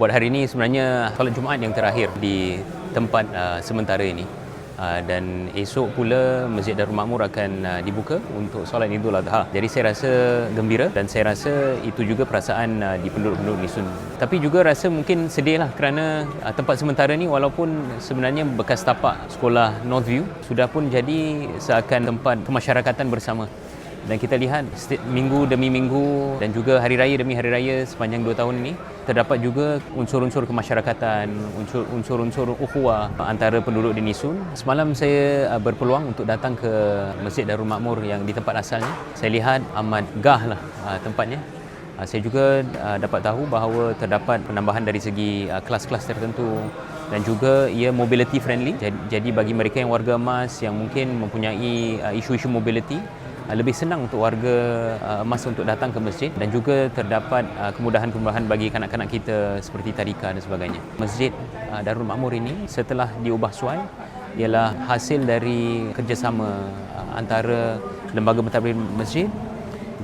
Buat hari ini sebenarnya solat Jumaat yang terakhir di tempat uh, sementara ini. Uh, dan esok pula Masjid Darul Makmur akan uh, dibuka untuk solat Idul Adha. Jadi saya rasa gembira dan saya rasa itu juga perasaan uh, di penduduk-penduduk Nisun. Tapi juga rasa mungkin sedih lah kerana uh, tempat sementara ni walaupun sebenarnya bekas tapak sekolah Northview sudah pun jadi seakan tempat kemasyarakatan bersama dan kita lihat minggu demi minggu dan juga hari raya demi hari raya sepanjang dua tahun ini terdapat juga unsur-unsur kemasyarakatan, unsur-unsur ukhuwah antara penduduk di Nisun. Semalam saya uh, berpeluang untuk datang ke Masjid Darul Makmur yang di tempat asalnya. Saya lihat amat gah lah uh, tempatnya. Uh, saya juga dapat tahu bahawa terdapat penambahan dari segi kelas-kelas tertentu dan juga ia mobility friendly. Jadi bagi mereka yang warga emas yang mungkin mempunyai isu-isu mobility lebih senang untuk warga uh, emas untuk datang ke masjid dan juga terdapat uh, kemudahan-kemudahan bagi kanak-kanak kita seperti tadika dan sebagainya. Masjid Darul Makmur ini setelah diubah suai ialah hasil dari kerjasama antara lembaga mentadbir masjid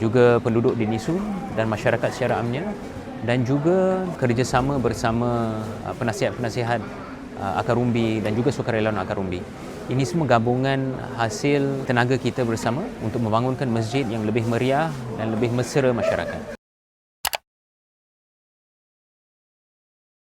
juga penduduk di Nisun dan masyarakat secara amnya dan juga kerjasama bersama penasihat-penasihat Akar Rumbi dan juga sukarelawan Akar Rumbi. Ini semua gabungan hasil tenaga kita bersama untuk membangunkan masjid yang lebih meriah dan lebih mesra masyarakat.